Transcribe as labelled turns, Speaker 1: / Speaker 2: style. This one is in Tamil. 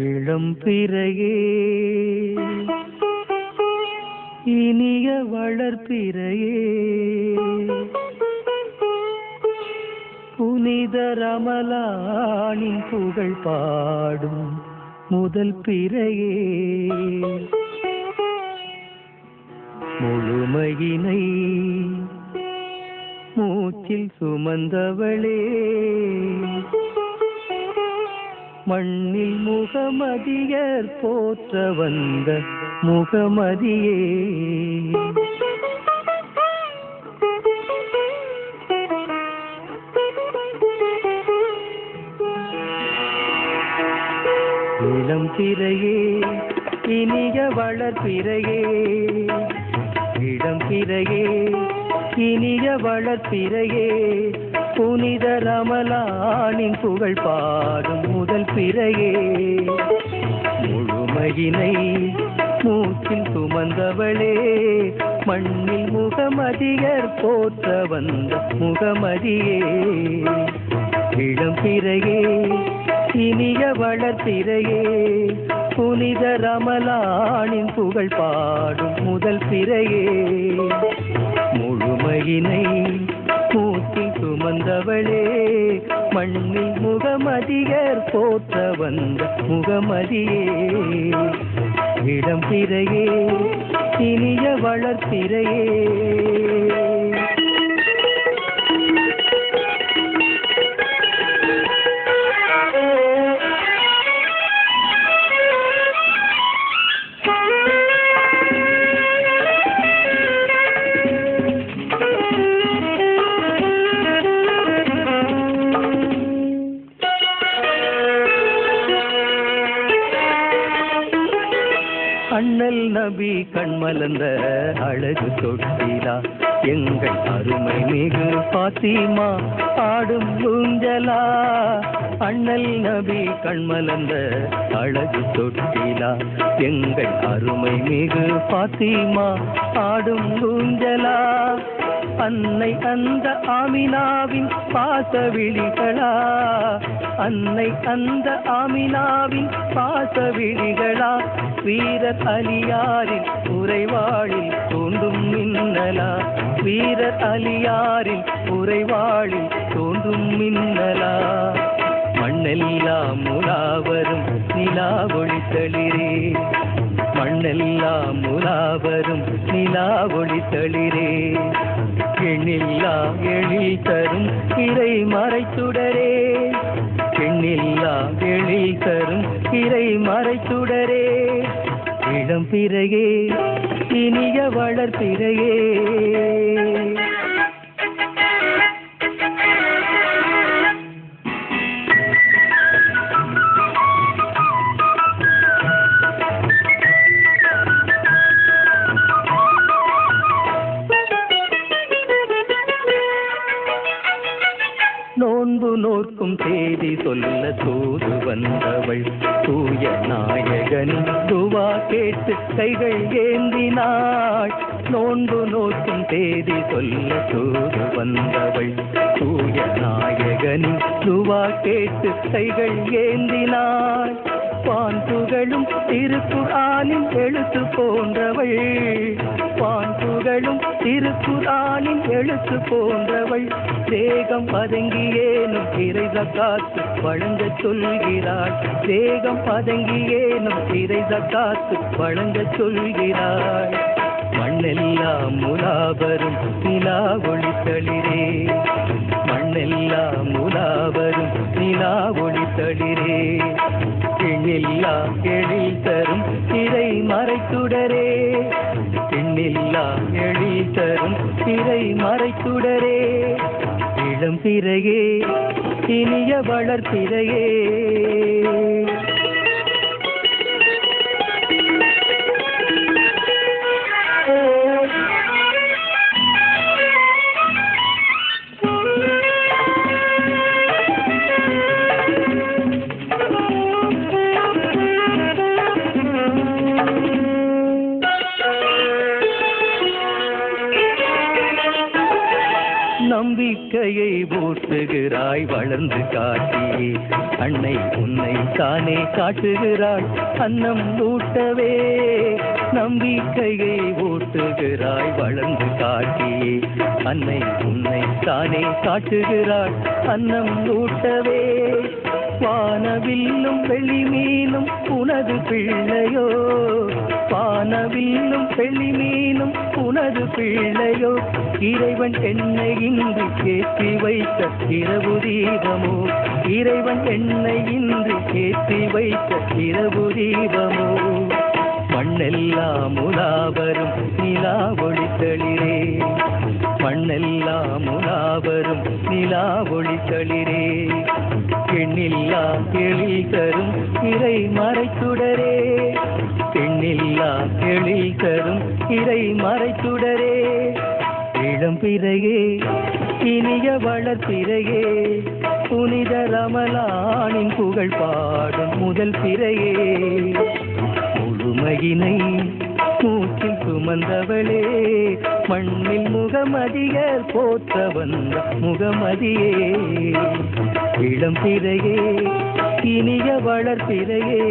Speaker 1: இளம் பிறையே இனிய வளர்ப்பிறையே நிதரமலானின் புகழ் பாடும் முதல் பிறையே. முழுமையினை மூச்சில் சுமந்தவளே. மண்ணில் முகமதியர் போற்ற வந்த முகமதியே. இளம் பிறையே இனிய வளர்ப்பிறையே இளம் பிறையே இனிய வளர்ப்பிறையே புனித ரமலானின் புகழ் பாடும் முதல் பிறையே. முழுமையினை மூச்சில் சுமந்தவளே மண்ணில் முகமதியர் போற்ற வந்த முகமதியே. இளம் பிறையே இனிய வளர்த்திரையே புனித ரமலானின் புகழ் பாடும் முதல் திரையே. முழுமையினை மூச்சில் சுமந்தவளே மண்ணில் முகமதியர் போற்ற வந்த முகமதியே. இடம் திரையே இனிய வளர்த்திரையே. நபி கண்மலந்த அழகு தொட்டிலா? எங்கள் அருமை மிகு பாத்திமா ஆடும் ஊஞ்சலா? அண்ணல் நபி கண்மலந்த அழகு தொட்டிலா? எங்கள் அருமை மிகு பாத்திமா ஆடும் ஊஞ்சலா? அன்னை அந்த ஆமினாவின் பாச விழிகளா அன்னை அந்த ஆமினாவின் பாச விழிகளா வீரர் அலியாரின் உறைவாளில் தோன்றும் மின்னலா? வீரர் அலியாரின் உறைவாளில் தோன்றும் மின்னலா? மண்ணெல்லாம் முலாவரும் நிலா ஒளித்தளிரே மண்ணெல்லாம் முலாவரும் நிலா ஒளித்தளிரே எண்ணில்லா எழில் தரும் இறை மறைச்சுடரே எண்ணில்லா எழில் தரும் இறை மறைச்சுடரே இளம் பிறையே இனிய வளர்ப்பிறையே. நோன்பு நோக்கும் தேதி சொல்ல தூது வந்தவள். தூய நாயகனின் துவா கேட்டு கைகள் ஏந்தினாள். நோன்பு நோக்கும் தேதி சொல்ல தூது வந்தவள். தூய நாயகனின் துவா கேட்டு கைகள் ஏந்தினாள். பான் புகழும் திருக்குறானின் எழுத்து போன்றவள். பான் புகழும் திருக்குறானின் எழுத்து போன்றவள். தேகம் பதங்கியேனும் இறை காத்து வழங்க சொல்கிறாள். தேகம் பதங்கியேனும் இறை காத்து வழங்க சொல்கிறாள். மண்ணெல்லாம் முலாவரும் நிலா ஒளித்தளிரே மண்ணெல்லாம் முலாவரும் நிலா ஒளித்தளிரே எண்ணில்லா எழில் தரும் திரை மறைத்துடரே இளம் இனிய வளர்ப்பிறையே நம்பிக்கையை ஊட்டுகிறாய் வளர்ந்து காட்டி. அன்னை உன்னை தானே காட்டுகிறாள் அன்னம் ஊட்டவே. நம்பிக்கையை ஊட்டுகிறாய் வளர்ந்து காட்டி. அன்னை உன்னை தானே காட்டுகிறாள் அன்னம் ஊட்டவே. வானவில்லும் வெள்ளி மீனும் உனது பிள்ளையோ? வானவில்லும் வெள்ளி மீனும் உனது பிள்ளையோ? இறைவன் என்னை இன்று கேட்டி வைத்த இரவு தீபமோ? இறைவன் என்னை இன்று கேட்டி வைத்த இரவு தீபமோ? மண்ணெல்லாம் உலாவரும் நிலா ஒளித்தளிரே. மண்ணெல்லாம் உலாவரும் நிலா ஒளித்தளிரே. எண்ணில்லா எழில் தரும் இறை மறைத்துடரே எண்ணில்லா எழில் தரும் இறை மறைத்துடரே இளம் பிறையே இனிய வளர்ப்பிறையே புனித ரமலானின் புகழ் பாடும் முதல் பிறையே. முழுமையினை மூச்சில் சுமந்தவளே. மண்ணில் முகமதியர் போற்ற வந்த முகமதியே. இளம் பிறையே இனிய வளர்ப்பிறையே.